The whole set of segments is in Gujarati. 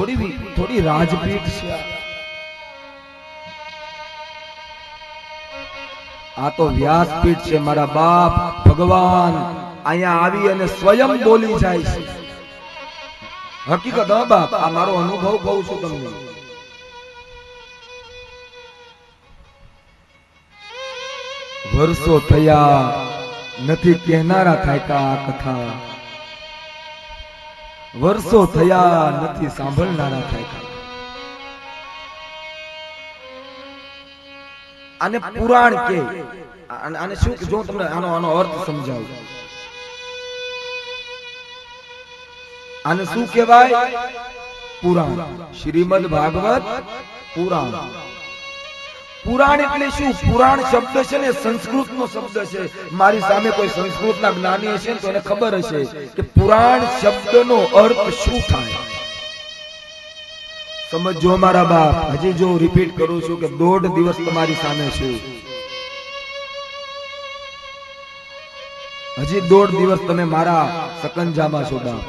થોડી થોડી રાજપીઠ છે. આ તો વ્યાસપીઠ છે, મારા બાપ, ભગવાન. અહીંયા આવી અને સ્વયં બોલી જાય છે. હકીકત, હા, બાપ, આ મારો અનુભવ કહું છું તમને. વર્ષો થયા, નથી કહેનારા થાય આ કથા. વર્ષો થયા નથી સાંભળનારા થાય આને પુરાણ કે આને શું જો તમને આનો આનો અર્થ સમજાવું. આને શું કહેવાય? પુરાણ. શ્રીમદ ભાગવત પુરાણ. પુરાણ એટલે શું? પુરાણ શબ્દ છે ને સંસ્કૃત નો શબ્દ છે. મારી સામે કોઈ સંસ્કૃત ના જ્ઞાની હશે તો એને ખબર હશે કે પુરાણ શબ્દ નો અર્થ શું થાય. સમજો મારા બાપ, હજી જો રિપીટ કરું છું કે દોઢ દિવસ તમારી સામે છું. હજી દોઢ દિવસ તમે મારા સકંજામાં છો બાપ.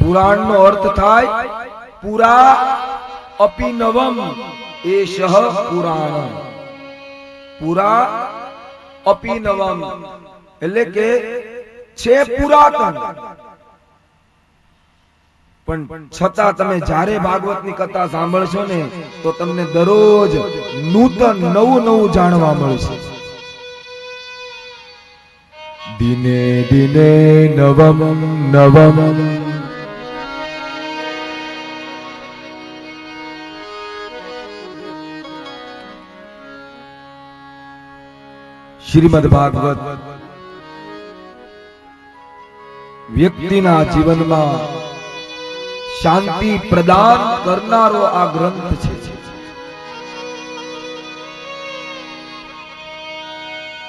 પુરાણ નો અર્થ થાય પુરા અપિનવમ એષ પુરાણ પુરા અપિનવમ એટલે કે છે પુરાતન। પણ છતાં તમે જ્યારે ભાગવતની કથા સાંભળશો ને, તો તમને દરરોજ નૂતન નવું નવું જાણવા મળશે. દિને દિને નવમ નવમ શ્રીમદ ભાગવત. વ્યક્તિના જીવનમાં શાંતિ પ્રદાન કરનારો આ ગ્રંથ છે.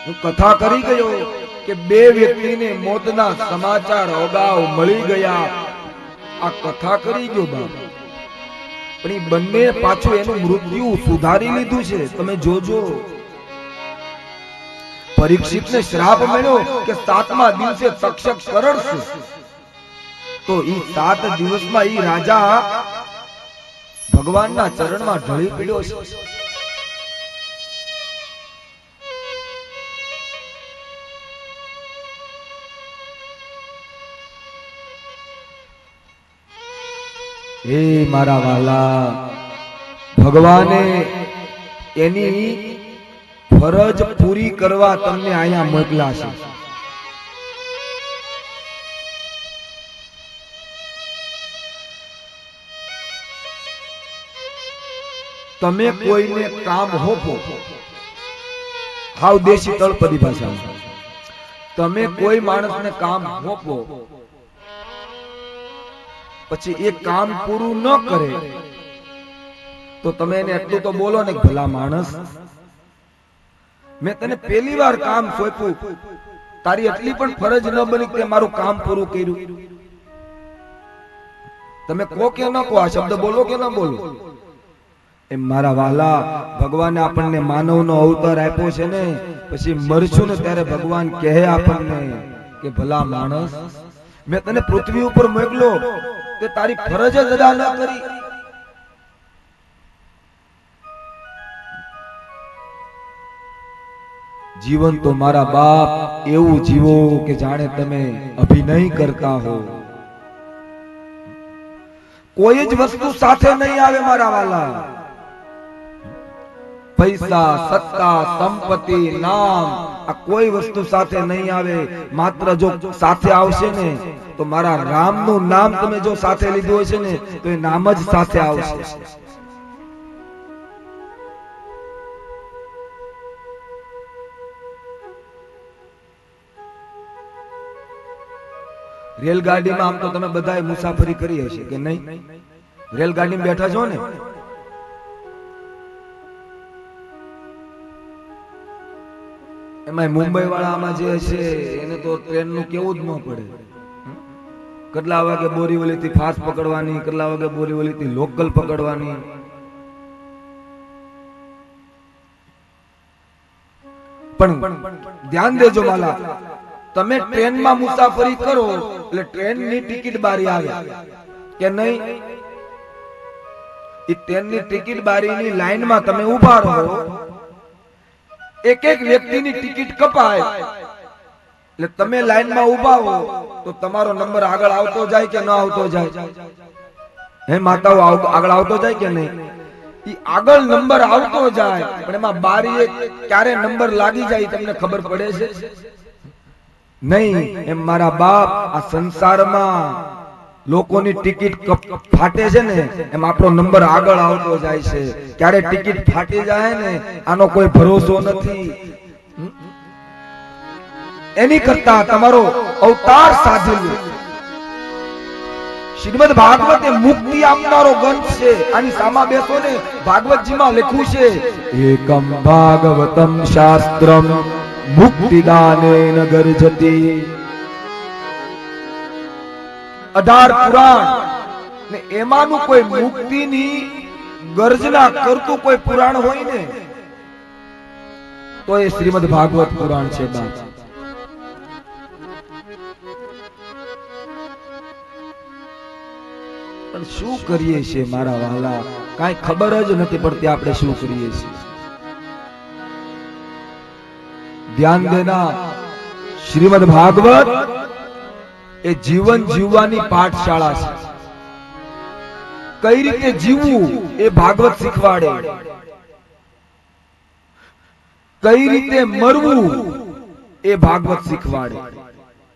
હું કથા કરી ગયો કે બે વ્યક્તિને મોતના સમાચાર અગાઉ મળી ગયા. આ કથા કરી ગયો બાપ. પણ એ બંને પાછું એનું મૃત્યુ સુધારી લીધું છે. તમે જોજો. પરીક્ષિતને શ્રાપ મળ્યો કે સાતમા દિવસે તક્ષક કરડશે. તો ઈ સાત દિવસમાં ઈ રાજા ભગવાનના ચરણમાં ઢળી પડ્યો છે. હે મારા વાલા, ભગવાને એની ફરજ પૂરી કરવા તમને અહીંયા મોકલા છે. તમે કોઈને કામ હોપો. હાવ દેશી તળપદી ભાષામાં. તમે કોઈ માણસને કામ હોપો. પછી એ કામ પૂરું ન કરે, તો તમે એને એટલું તો બોલો ને ભલા માણસ. મેં તને પહેલી વાર કામ સોંપ્યું. તારી એટલી પણ ફરજ ન બની કે મારું કામ પૂરું કર્યું. તમે કો કે ન કો આ શબ્દ બોલો કે ન બોલો? એ મારા વાલા, ભગવાને આપણને માનવનો અવતાર આપ્યો છે ને, પછી મરશું ને ત્યારે ભગવાન કહે આપણને કે ભલા માણસ, મેં તને પૃથ્વી ઉપર મોકલો તે તારી ફરજ જ અદા ન કરી. જીવન તો મારા બાપ એવું જીવો કે જાણે તમે અભિનય કરતા હો. કોઈ જ વસ્તુ સાથે નહીં આવે મારા વાલા. પૈસા, સત્તા, સંપત્તિ, નામ, આ કોઈ વસ્તુ સાથે નહીં આવે. માત્ર જો સાથે આવશે ને, તો મારા રામનું નામ તમે જો સાથે લીધું હશે ને, તો એ નામ જ સાથે આવશે. રેલગાડીમાં આમ તો તમે બધા મુસાફરી કરી હશે કે નહીં? રેલગાડીમાં બેઠા છો ને? એમાં મુંબઈ વાળામાં જે છે, એને તો ટ્રેનનું કેવું જ ન પડે. કેટલા વાગે બોરીવલી થી ફાસ્ટ પકડવાની, કેટલા વાગે બોરીવલી થી લોકલ પકડવાની? પણ ધ્યાન દેજો માલા તમે ટ્રેનમાં મુસાફરી કરો એટલે ટ્રેનની ટિકિટ બારી આવે. કે નહીં? એ ટ્રેનની ટિકિટ બારીની લાઈનમાં તમે ઊભા રહો. એક એક વ્યક્તિની ટિકિટ કપાય. એટલે તમે લાઈનમાં ઊભા હો તો તમારો નંબર આગળ આવતો જાય કે ન આવતો જાય? હે માતાઓ આગળ આવતો જાય કે નહીં? ઈ આગળ નંબર આવતો જાય પણ એમાં બારી ક્યારે નંબર લાગી જાય તમને ખબર પડે છે? નહીં, એમ મારા બાપ આ સંસારમાં લોકોની ટિકિટ ફાટે છે ને, એમ આપણો નંબર આગળ આવતો જાય છે. ક્યારે ટિકિટ ફાટી જાય ને, આનો કોઈ ભરોસો નથી. એની કરતા તમારો અવતાર સાધી શ્રીમદ ભાગવત એ મુક્તિ આપનારો ગ્રંથ છે. આની સામા બેસો ને, ભાગવતજીમાં લખ્યું છે, એકમ ભાગવતમ શાસ્ત્રમ મુક્તિદાનેન ગર્જતી અઢાર પુરાણ. ને એમાંનું કોઈ મુક્તિની ગર્જના કરતું કોઈ પુરાણ હોય ને, તો એ શ્રીમદ ભાગવત પુરાણ છે પણ શું કરીએ છીએ મારા વાલા કાંઈ ખબર જ નથી પડતી આપણે શું કરીએ છીએ. ધ્યાન દેના. શ્રીમદ ભાગવત એ જીવન જીવવાની પાઠશાળા છે. કઈ રીતે જીવવું એ ભાગવત શીખવાડે. કઈ રીતે મરવું એ ભાગવત શીખવાડે.